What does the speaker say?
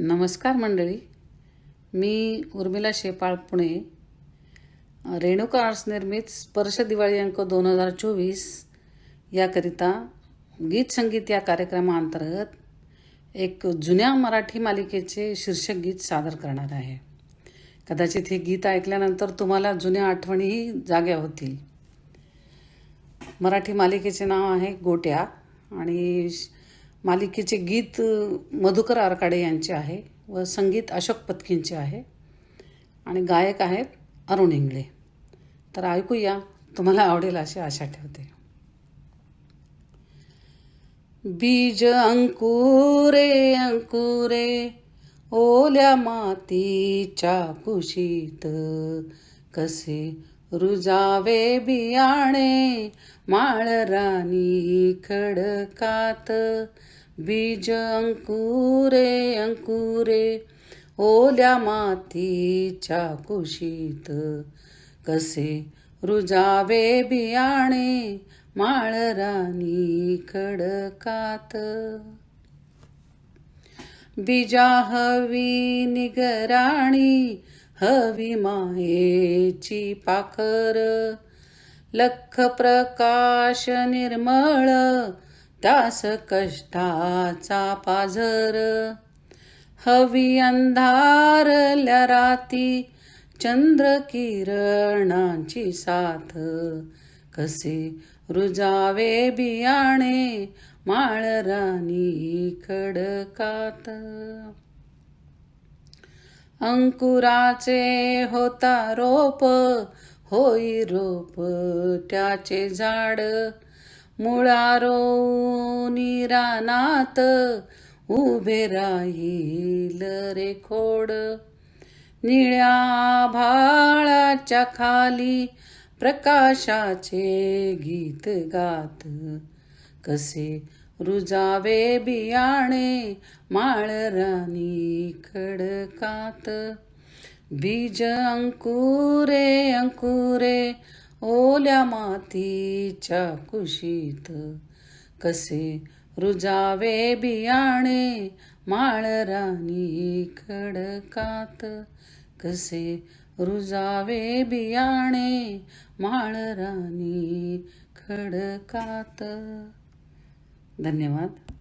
नमस्कार मंडळी. मी उर्मिला शेपाळ पुणे. रेणुका आर्ट्स निर्मित स्पर्श दिवाळी अंक दोन हजार चोवीस याकरिता गीत संगीत या कार्यक्रमाअंतर्गत एक जुन्या मराठी मालिकेचे शीर्षक गीत सादर करणार आहे. कदाचित हे गीत ऐकल्यानंतर तुम्हाला जुन्या आठवणीही जाग्या होतील. मराठी मालिकेचे नाव आहे गोट्या आणि श- मालिकेचे गीत मधुकर आरकाडे यांचे आहे व संगीत अशोक पत्कींचे आहे. आणि गायक आहेत अरुण इंगळे. तर ऐकूया तुम्हाला आवडेल अशी आशा ठेवते. बीज अंकुरे अंकुरे ओल्या मातीच्या कुशीत कसे रुजावे बियाणे माळरानी खडकात बीज अंकुरे अंकुरे ओल्या मातीच्या कुशीत. कसे रुजावे बियाणे माळरानी खडकात. बीजा हवी निगराणी हवी मायेची पाखर. लख प्रकाश निर्मळ त्यास कष्टाचा पाझर. हवी अंधारल्या राती चंद्र किरणांची साथ. कसे रुजावे बियाणे माळरानी खडकात. अंकुराचे होता रोप होई रोप त्याचे झाड. मुळारो निरानात उभे राहील रे खोड. निळ्या भाळाच्या खाली प्रकाशाचे गीत गात. कसे रुजावे बियाणे माळरानी खडकात. बीज अंकुरे अंकुरे ओल्या मातीच्या कुशीत कसे रुजावे बियाणे माळरानी खडकात? कसे रुजावे बियाणे माळरानी खडकात? धन्यवाद.